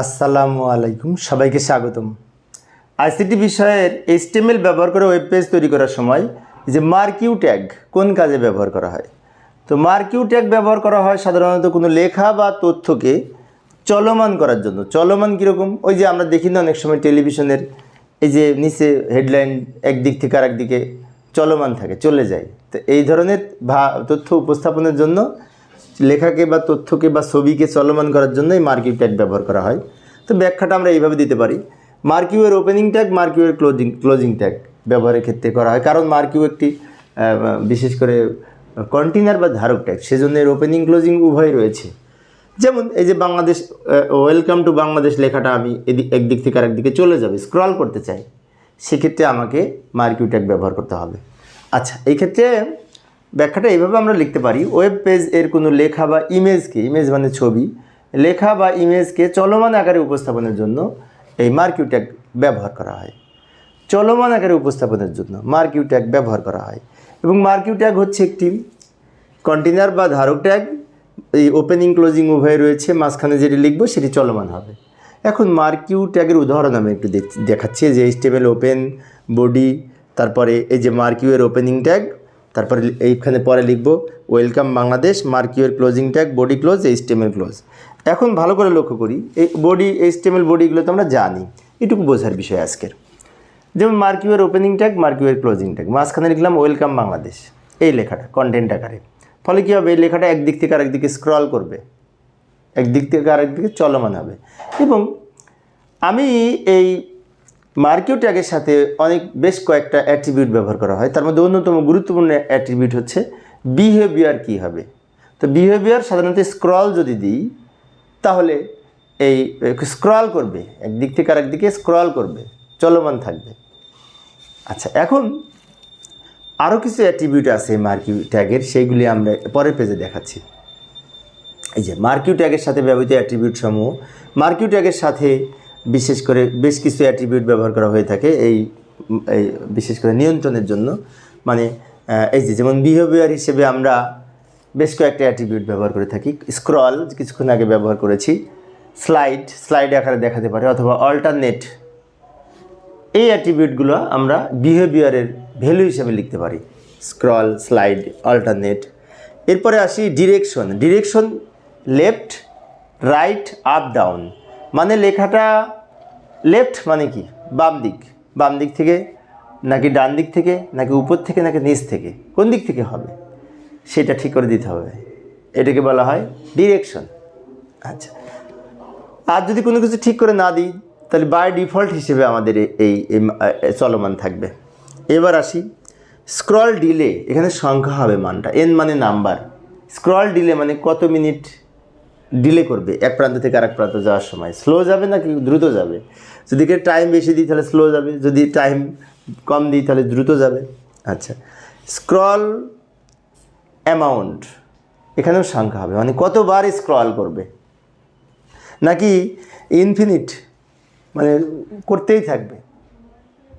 আসসালামু আলাইকুম, সবাইকে স্বাগতম। আইসিটি বিষয়ের এইচটিএমএল ব্যবহার করে ওয়েব পেজ তৈরি করার সময় যে মার্কিউ ট্যাগ, কোন কাজে ব্যবহার করা হয়? তো মার্কিউ ট্যাগ ব্যবহার করা হয় সাধারণত কোনো লেখা বা তথ্যকে চলমান করার জন্য। চলমান কীরকম? ওই যে আমরা দেখি না অনেক সময় টেলিভিশনের, এই যে নিচে হেডলাইন একদিক থেকে আরেক দিকে চলমান থাকে, চলে যায়। তো এই ধরনের ভা, তথ্য উপস্থাপনের জন্য লেখাকে বা তথ্যকে বা ছবিকে চলমান করার জন্য এই মার্কিউ ট্যাগ ব্যবহার করা হয়। তো ব্যাখ্যাটা আমরা এইভাবে দিতে পারি। মার্কিউয়ের ওপেনিং ট্যাগ মার্কিউয়ের ক্লোজিং ক্লোজিং ট্যাগ ব্যবহারের ক্ষেত্রে করা হয়। কারণ মার্কিউ একটি বিশেষ করে কন্টেনার বা ধারক ট্যাগ সেজন্য এর ওপেনিং ক্লোজিং উভয় রয়েছে। যেমন এই যে বাংলাদেশ ওয়েলকাম টু বাংলাদেশ লেখাটা আমি এদিক একদিক থেকে আরেক দিকে চলে যাবে স্ক্রল করতে চাই। সেক্ষেত্রে আমাকে মার্কিউ ট্যাগ ব্যবহার করতে হবে। আচ্ছা এই ক্ষেত্রে ব্যাখ্যাটা এইভাবে আমরা লিখতে পারি। ওয়েব পেজ এর কোনো লেখা বা ইমেজকে ইমেজ মানে ছবি, লেখা বা ইমেজকে চলমান আকারে উপস্থাপনের জন্য এই মার্কিউ ট্যাগ ব্যবহার করা হয়। চলমান আকারে উপস্থাপনের জন্য মার্কিউ ট্যাগ ব্যবহার করা হয়। এবং মার্কিউ ট্যাগ হচ্ছে একটি কন্টেনার বা ধারক ট্যাগ এই ওপেনিং ক্লোজিং উভয় রয়েছে, মাঝখানে যেটি লিখব সেটি চলমান হবে। এখন মার্কিউ ট্যাগের উদাহরণ আমি একটু দেখ- দেখাচ্ছি। যে এইচটিএমএল ওপেন বডি তারপরে এই যে মার্কিউয়ের ওপেনিং ট্যাগ তারপরে এইখানে পরে লিখব welcome Bangladesh মার্কিউয়ের closing tag body close HTML close এখন ভালো করে লক্ষ্য করি, এই বডি এইচটিএমএল বডিগুলো তো আমরা জানি, এটুকু বোঝার বিষয় আজকের। যেমন মার্কিউয়ের ওপেনিং ট্যাগ মার্কিউয়ের ক্লোজিং ট্যাগ মাঝখানে লিখলাম ওয়েলকাম বাংলাদেশ এই লেখাটা কন্টেন্ট আকারে। ফলে কী হবে, এই লেখাটা একদিক থেকে আরেক দিকে স্ক্রল করবে, একদিক থেকে আরেক দিকে চলমান হবে। এবং আমি এই মার্কিউ ট্যাগের সাথে অনেক বেশ কয়েকটা অ্যাট্রিবিউট ব্যবহার করা হয়। তার মধ্যে অন্যতম গুরুত্বপূর্ণ অ্যাট্রিবিউট হচ্ছে বিহেভিয়ার কী হবে। তো বিহেভিয়ার সাধারণত স্ক্রল যদি দিই, তাহলে এই স্ক্রল করবে। একদিক থেকে আরেক দিকে স্ক্রল করবে। চলমান থাকবে। আচ্ছা এখন আরও কিছু অ্যাট্রিবিউট আছে মার্কিউ ট্যাগের সেইগুলি আমরা পরের পেজে দেখাচ্ছি। এই যে মার্কিউ ট্যাগের সাথে ব্যবহৃত অ্যাট্রিবিউট সমূহ মার্কিউ ট্যাগের সাথে বিশেষ করে বেশ কিছু অ্যাট্রিবিউট ব্যবহার করা হয়ে থাকে এই এই বিশেষ করে নিয়ন্ত্রণের জন্য। মানে এই যে যেমন বিহেভিয়ার হিসেবে আমরা বেশ কয়েকটা অ্যাট্রিবিউট ব্যবহার করে থাকি। স্ক্রল কিছুক্ষণ আগে ব্যবহার করেছি। স্লাইড স্লাইড আকারে দেখাতে পারে অথবা অল্টারনেট এই অ্যাট্রিবিউটগুলো আমরা বিহেভিয়ারের ভ্যালু হিসেবে লিখতে পারি। স্ক্রল স্লাইড অল্টারনেট এরপরে আসি direction direction left right up down মানে লেখাটা লেফট মানে কি? বাম দিক। বাম দিক থেকে নাকি ডান দিক থেকে, নাকি উপর থেকে, নাকি নিচ থেকে? কোন দিক থেকে হবে? সেটা ঠিক করে দিতে হবে। এটাকে বলা হয় ডিরেকশন আচ্ছা। আর যদি কোনো কিছু ঠিক করে না দিই, তাহলে বাই ডিফল্ট হিসেবে আমাদের এই চলমান থাকবে। এবার আসি। স্ক্রল ডিলে এখানে সংখ্যা হবে মানটা। এন মানে নাম্বার স্ক্রল ডিলে মানে কত মিনিট? ডিলে করবে, এক প্রান্ত থেকে আরেক প্রান্ত যাওয়ার সময়। স্লো যাবে নাকি দ্রুত যাবে? যদি টাইম বেশি দিই তাহলে স্লো যাবে, যদি টাইম কম দিই তাহলে দ্রুত যাবে। আচ্ছা স্ক্রল অ্যামাউন্ট এখানেও সংখ্যা হবে মানে কতবার স্ক্রল করবে? নাকি ইনফিনিট মানে করতেই থাকবে।